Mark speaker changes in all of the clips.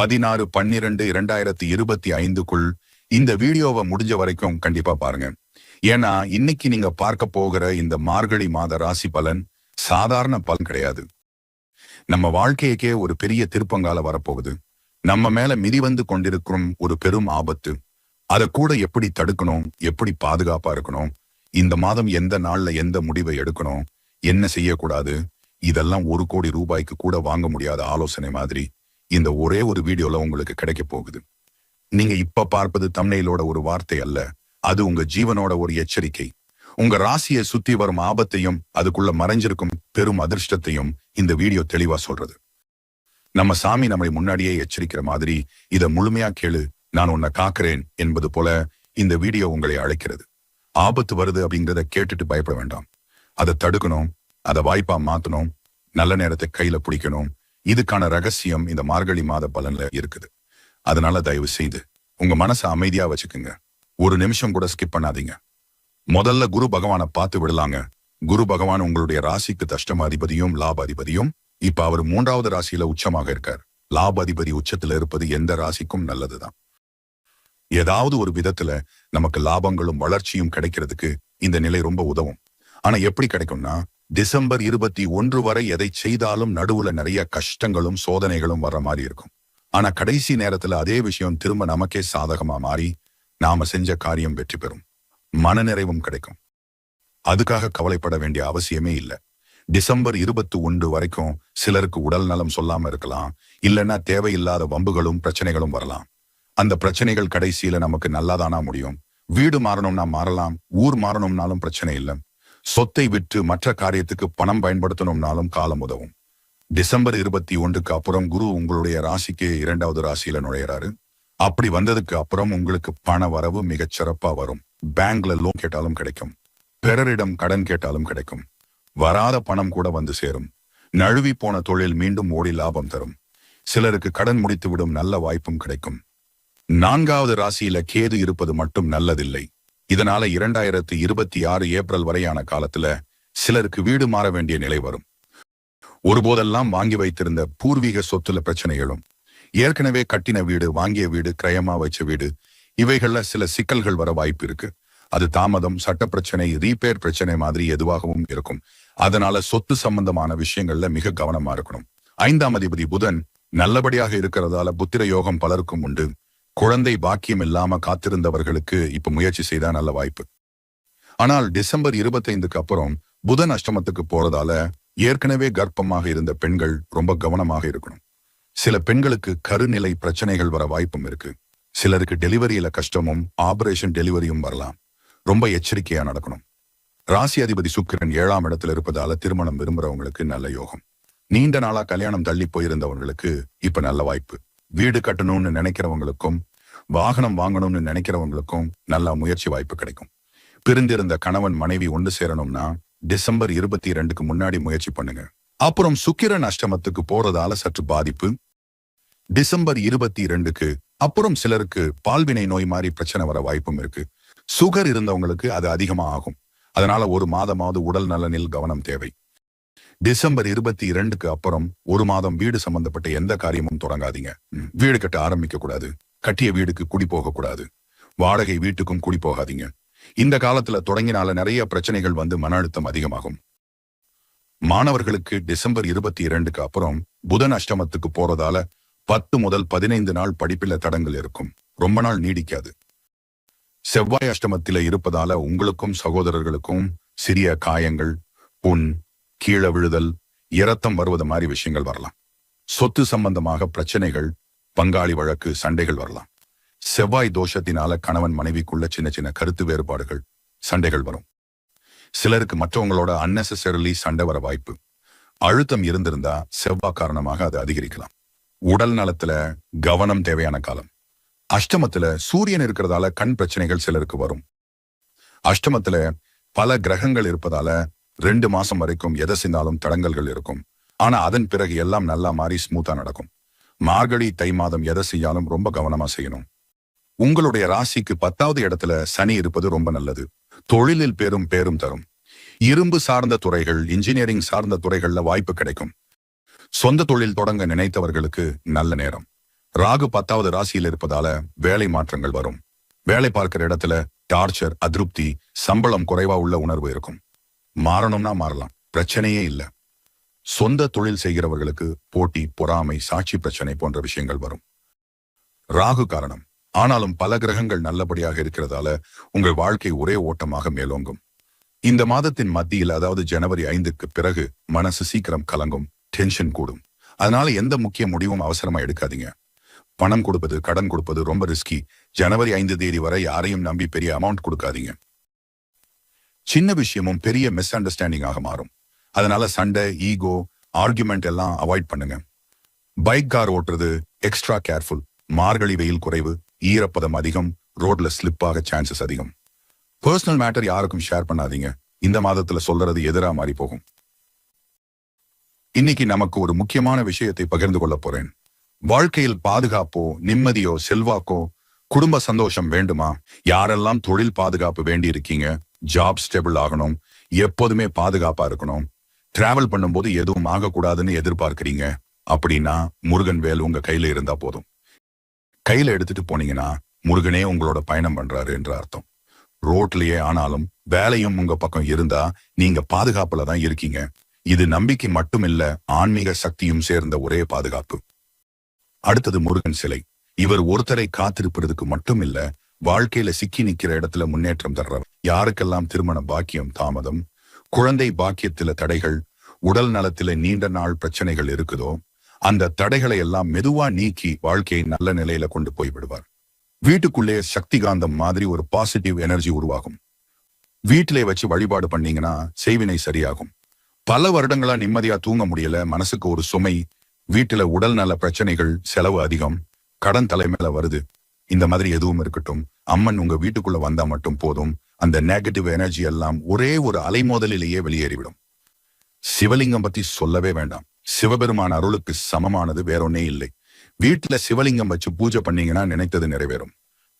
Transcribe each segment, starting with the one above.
Speaker 1: பதினாறு பன்னிரண்டு இரண்டாயிரத்தி இருபத்தி ஐந்துக்குள் இந்த வீடியோவை முடிஞ்ச வரைக்கும் கண்டிப்பா பாருங்க. ஏன்னா இன்னைக்கு நீங்க பார்க்க போகிற இந்த மார்கழி மாத ராசி பலன் சாதாரண பலன் கிடையாது. நம்ம வாழ்க்கைக்கே ஒரு பெரிய திருப்பங்கால வரப்போகுது. நம்ம மேல மிதி வந்து கொண்டிருக்கும் ஒரு பெரும் ஆபத்து. அதை கூட எப்படி தடுக்கணும்? எப்படி பாதுகாப்பா இருக்கணும்? இந்த மாதம் எந்த நாள்ல எந்த முடிவை எடுக்கணும்? என்ன செய்யக்கூடாது? இதெல்லாம் ஒரு கோடி ரூபாய்க்கு கூட வாங்க முடியாத ஆலோசனை மாதிரி இந்த ஒரே ஒரு வீடியோல உங்களுக்கு கிடைக்க போகுது. நீங்க இப்ப பார்ப்பது தம்னையிலோட ஒரு வார்த்தை அல்ல. அது உங்க ஜீவனோட ஒரு எச்சரிக்கை. உங்க ராசியை சுத்தி வரும் ஆபத்தையும் அதுக்குள்ள மறைஞ்சிருக்கும் பெரும் அதிர்ஷ்டத்தையும் இந்த வீடியோ தெளிவா சொல்றது. நம்ம சாமி நம்மை முன்னாடியே எச்சரிக்கிற மாதிரி இத முழுமையா கேளு நான் உன்னை காக்கிறேன் என்பது போல இந்த வீடியோ உங்களை அழைக்கிறது. ஆபத்து வருது அப்படிங்கிறத கேட்டுட்டு பயப்பட வேண்டாம். அதை தடுக்கணும் அதை வாய்ப்பா மாத்தணும் நல்ல நேரத்தை கையில பிடிக்கணும் இதுக்கான ரகசியம் இந்த மார்கழி மாத பலன்ல இருக்குது. அதனால தயவு செய்து உங்க மனசை அமைதியா வச்சுக்குங்க. ஒரு நிமிஷம் கூட ஸ்கிப் பண்ணாதீங்க. முதல்ல குரு பகவானை பார்த்து விடலாங்க. குரு பகவான் உங்களுடைய ராசிக்கு தஷ்டம அதிபதியும் லாப அதிபதியும் இப்ப அவர் மூன்றாவது ராசியில உச்சமாக இருக்கார். லாப அதிபதி உச்சத்துல இருப்பது எந்த ராசிக்கும் நல்லதுதான். ஏதாவது ஒரு விதத்துல நமக்கு லாபங்களும் வளர்ச்சியும் கிடைக்கிறதுக்கு இந்த நிலை ரொம்ப உதவும். ஆனா எப்படி கிடைக்கும்னா டிசம்பர் இருபத்தி ஒன்று வரை எதை செய்தாலும் நடுவுல நிறைய கஷ்டங்களும் சோதனைகளும் வர்ற மாதிரி இருக்கும். ஆனா கடைசி நேரத்துல அதே விஷயம் திரும்ப நமக்கே சாதகமா மாறி நாம செஞ்ச காரியம் வெற்றி பெறும். மனநிறைவும் கிடைக்கும். அதுக்காக கவலைப்பட வேண்டிய அவசியமே இல்ல. டிசம்பர் இருபத்தி ஒன்று வரைக்கும் சிலருக்கு உடல் நலம் சொல்லாம இருக்கலாம். இல்லைன்னா தேவையில்லாத வம்புகளும் பிரச்சனைகளும் வரலாம். அந்த பிரச்சனைகள் கடைசியில நமக்கு நல்லாதானா முடியும்? வீடு மாறணும்னா மாறலாம் ஊர் மாறணும்னாலும் பிரச்சனை இல்லை. சொத்தை விற்று மற்ற காரியத்துக்கு பணம் பயன்படுத்தணும்னாலும் காலம் உதவும். டிசம்பர் இருபத்தி ஒன்றுக்கு அப்புறம் குரு உங்களுடைய ராசிக்கு இரண்டாவது ராசியில நுழையிறாரு. அப்படி வந்ததுக்கு அப்புறம் உங்களுக்கு பண வரவு மிகச் சிறப்பா வரும். பேங்க்ல லோன் கேட்டாலும் கிடைக்கும். பிறரிடம் கடன் கேட்டாலும் கிடைக்கும். வராத பணம் கூட வந்து சேரும். நழுவி போன தொழில் மீண்டும் ஓடி லாபம் தரும். சிலருக்கு கடன் முடித்து விடும் நல்ல வாய்ப்பும் கிடைக்கும். நான்காவது ராசியில கேது இருப்பது மட்டும் நல்லதில்லை. இதனால இரண்டாயிரத்து இருபத்தி ஆறு ஏப்ரல் வரையான காலத்துல சிலருக்கு வீடு மாற வேண்டிய நிலை வரும். ஒருபோதெல்லாம் வாங்கி வைத்திருந்த பூர்வீக சொத்துல பிரச்சனைகளும் ஏற்கனவே கட்டின வீடு வாங்கிய வீடு கிரயமா வச்ச வீடு இவைகள்ல சில சிக்கல்கள் வர வாய்ப்பு இருக்கு. அது தாமதம் சட்ட பிரச்சனை ரீபேர் பிரச்சனை மாதிரி எதுவாகவும் இருக்கும். அதனால சொத்து சம்பந்தமான விஷயங்கள்ல மிக கவனமா இருக்கணும். ஐந்தாம் அதிபதி புதன் நல்லபடியாக இருக்கிறதால புத்திர யோகம் பலருக்கும் உண்டு. குழந்தை பாக்கியம் இல்லாம காத்திருந்தவர்களுக்கு இப்ப முயற்சி செய்தா நல்ல வாய்ப்பு. ஆனால் டிசம்பர் இருபத்தைந்துக்கு அப்புறம் புதன் அஷ்டமத்துக்கு போறதால ஏற்கனவே கர்ப்பமாக இருந்த பெண்கள் ரொம்ப கவனமாக இருக்கணும். சில பெண்களுக்கு கருநிலை பிரச்சனைகள் வர வாய்ப்பும் இருக்கு. சிலருக்கு டெலிவரியில கஷ்டமும் ஆபரேஷன் டெலிவரியும் வரலாம். ரொம்ப எச்சரிக்கையா நடக்கணும். ராசி அதிபதி சுக்கிரன் ஏழாம் இடத்துல இருப்பதால திருமணம் விரும்புறவங்களுக்கு நல்ல யோகம். நீண்ட நாளா கல்யாணம் தள்ளி போயிருந்தவங்களுக்கு இப்ப நல்ல வாய்ப்பு. வீடு கட்டணும்னு நினைக்கிறவங்களுக்கும் வாகனம் வாங்கணும்னு நினைக்கிறவங்களுக்கும் நல்ல முயற்சி வாய்ப்பு கிடைக்கும். பிரிந்திருந்த கணவன் மனைவி ஒன்று சேரணும்னா டிசம்பர் இருபத்தி ரெண்டுக்கு முன்னாடி முயற்சி பண்ணுங்க. அப்புறம் சுக்கிரன் அஷ்டமத்துக்கு போறதால சற்று பாதிப்பு. டிசம்பர் இருபத்தி ரெண்டுக்கு அப்புறம் சிலருக்கு பால்வினை நோய் மாதிரி பிரச்சனை வர வாய்ப்பும் இருக்கு. சுகர் இருந்தவங்களுக்கு அது அதிகமா ஆகும். அதனால ஒரு மாதமாவது உடல் நலனில் கவனம் தேவை. டிசம்பர் இருபத்தி இரண்டுக்கு அப்புறம் ஒரு மாதம் வீடு சம்பந்தப்பட்ட எந்த காரியமும் தொடங்காதீங்க. வீடு கட்ட ஆரம்பிக்க கூடாது கட்டிய வீடுக்கு குடி போக கூடாது வாடகை வீட்டுக்கும் குடி போகாதீங்க. இந்த காலத்துல தொடங்கினால நிறைய பிரச்சனைகள் வந்து மன அழுத்தம் அதிகமாகும். மாணவர்களுக்கு டிசம்பர் இருபத்தி இரண்டுக்கு அப்புறம் புதன் அஷ்டமத்துக்கு போறதால பத்து முதல் பதினைந்து நாள் படிப்பில தடங்கள் இருக்கும். ரொம்ப நாள் நீடிக்காது. செவ்வாய் அஷ்டமத்தில இருப்பதால உங்களுக்கும் சகோதரர்களுக்கும் சிறிய காயங்கள் புண் கீழே விழுதல் இரத்தம் வருவது மாதிரி விஷயங்கள் வரலாம். சொத்து சம்பந்தமாக பிரச்சனைகள் பங்காளி வழக்கு சண்டைகள் வரலாம். செவ்வாய் தோஷத்தினால கணவன் மனைவிக்குள்ள சின்ன சின்ன கருத்து வேறுபாடுகள் சண்டைகள் வரும். சிலருக்கு மற்றவங்களோட unnecessarily சண்டை வர வாய்ப்பு. அழுத்தம் இருந்திருந்தா செவ்வாய் காரணமாக அது அதிகரிக்கலாம். உடல் நலத்துல கவனம் தேவையான காலம். அஷ்டமத்துல சூரியன் இருக்கிறதால கண் பிரச்சனைகள் சிலருக்கு வரும். அஷ்டமத்துல பல கிரகங்கள் இருப்பதால ரெண்டு மாசம் வரைக்கும் எதை செஞ்சாலும் தடங்கல்கள் இருக்கும். ஆனா அதன் பிறகு எல்லாம் நல்லா மாறி ஸ்மூத்தா நடக்கும். மார்கழி தை மாதம் எதை செய்யாலும் ரொம்ப கவனமா செய்யணும். உங்களுடைய ராசிக்கு பத்தாவது இடத்துல சனி இருப்பது ரொம்ப நல்லது. தொழிலில் பேரும் பேரும் தரும். இரும்பு சார்ந்த துறைகள் இன்ஜினியரிங் சார்ந்த துறைகள்ல வாய்ப்பு கிடைக்கும். சொந்த தொழில் தொடங்க நினைத்தவர்களுக்கு நல்ல நேரம். ராகு பத்தாவது ராசியில் இருப்பதால வேலை மாற்றங்கள் வரும். வேலை பார்க்கிற இடத்துல டார்ச்சர் அதிருப்தி சம்பளம் குறைவா உள்ள உணர்வு இருக்கும். மாறணும்னா மாறலாம். பிரச்சனையே இல்ல. சொந்த தொழில் செய்கிறவர்களுக்கு போட்டி பொறாமை சாட்சி பிரச்சனை போன்ற விஷயங்கள் வரும். ராகு காரணம். ஆனாலும் பல கிரகங்கள் நல்லபடியாக இருக்கிறதால உங்கள் வாழ்க்கை ஒரே ஓட்டமாக மேலோங்கும். இந்த மாதத்தின் மத்தியில் அதாவது ஜனவரி ஐந்துக்கு பிறகு மனசு சீக்கிரம் கலங்கும் டென்ஷன் கூடும். அதனால எந்த முக்கிய முடிவும் அவசரமா எடுக்காதீங்க. பணம் கொடுப்பது கடன் கொடுப்பது ரொம்ப ரிஸ்கி ஜனவரி ஐந்து தேதி வரை யாரையும் நம்பி பெரிய அமௌண்ட் கொடுக்காதீங்க. சின்ன விஷயமும் பெரிய மிஸ் அண்டர்ஸ்டாண்டிங் ஆக மாறும். அதனால சண்டை ஈகோ ஆர்குமெண்ட் எல்லாம் அவாய்ட் பண்ணுங்க. பைக் கார் ஓட்டுறது எக்ஸ்ட்ரா கேர்ஃபுல் மார்கழி வெயில் குறைவு ஈரப்பதம் அதிகம் ரோட்ல ஸ்லிப் ஆக சான்சஸ் அதிகம். பர்சனல் மேட்டர் யாருக்கும் ஷேர் பண்ணாதீங்க. இந்த மாதத்துல சொல்றது எதிரா மாறி போகும். இன்னைக்கு நமக்கு ஒரு முக்கியமான விஷயத்தை பகிர்ந்து கொள்ள போறேன். வாழ்க்கையில் பாதுகாப்போ நிம்மதியோ செல்வாக்கோ குடும்ப சந்தோஷம் வேண்டுமா? யாரெல்லாம் தொழில் பாதுகாப்பு வேண்டி இருக்கீங்க? ஜாப் ஸ்டேபிள் ஆகணும் எப்போதுமே பாதுகாப்பா இருக்கணும். டிராவல் பண்ணும்போது எதுவும் ஆகக்கூடாதுன்னு எதிர்பார்க்கிறீங்க அப்படின்னா முருகன் வேல் உங்க கையில இருந்தா போதும். கையில எடுத்துட்டு போனீங்கன்னா முருகனே உங்களோட பயணம் பண்றாரு என்ற அர்த்தம். ரோட்லயே ஆனாலும் வேலையும் உங்க பக்கம் இருந்தா நீங்க பாதுகாப்புல தான் இருக்கீங்க. இது நம்பிக்கை மட்டுமில்ல ஆன்மீக சக்தியும் சேர்ந்த ஒரே பாதுகாப்பு. அடுத்தது முருகன் சிலை. இவர் ஒருத்தரை காத்திருப்பதற்கு மட்டும் இல்ல வாழ்க்கையில சிக்கி நிக்கிற இடத்துல முன்னேற்றம் தர்றவர். யாருக்கெல்லாம் திருமண பாக்கியம் தாமதம் குழந்தை பாக்கியத்தில தடைகள் உடல் நலத்தில நீண்ட நாள் பிரச்சனைகள் இருக்குதோ அந்த தடைகளை எல்லாம் மெதுவா நீக்கி வாழ்க்கையை நல்ல நிலையில கொண்டு போய் விடுவார். வீட்டுக்குள்ளே சக்தி காந்தம் மாதிரி ஒரு பாசிட்டிவ் எனர்ஜி உருவாகும். வீட்டிலே வச்சு வழிபாடு பண்ணீங்கன்னா செய்வினை சரியாகும். பல வருடங்களா நிம்மதியா தூங்க முடியல மனசுக்கு ஒரு சுமை வீட்டுல உடல் நல பிரச்சனைகள் செலவு அதிகம் கடன் தலைமையில வருது. இந்த மாதிரி எதுவும் இருக்கட்டும். அம்மன் உங்க வீட்டுக்குள்ள வந்தா மட்டும் போதும். அந்த நெகட்டிவ் எனர்ஜி எல்லாம் ஒரே ஒரு அலைமோதலிலேயே வெளியேறிவிடும். சிவலிங்கம் பத்தி சொல்லவே வேண்டாம். சிவபெருமான் அருளுக்கு சமமானது வேறொன்னே இல்லை. வீட்டுல சிவலிங்கம் வச்சு பூஜை பண்ணீங்கன்னா நினைத்தது நிறைவேறும்.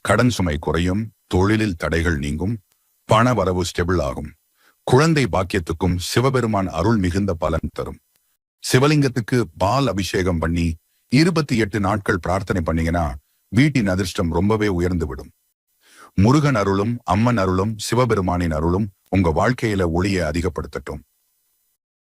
Speaker 1: கடன் சுமை குறையும் தொழிலில் தடைகள் நீங்கும் பண வரவு ஸ்டெபிள் ஆகும். குழந்தை பாக்கியத்துக்கும் சிவபெருமான் அருள் மிகுந்த பலன் தரும். சிவலிங்கத்துக்கு பால் அபிஷேகம் பண்ணி இருபத்தி எட்டு நாட்கள் பிரார்த்தனை பண்ணீங்கன்னா வீட்டின் அதிர்ஷ்டம் ரொம்பவே உயர்ந்து விடும் முருகன் அருளும் அம்மன் அருளும் சிவபெருமானின் அருளும் உங்க வாழ்க்கையில ஒளியை அதிகப்படுத்தட்டும்.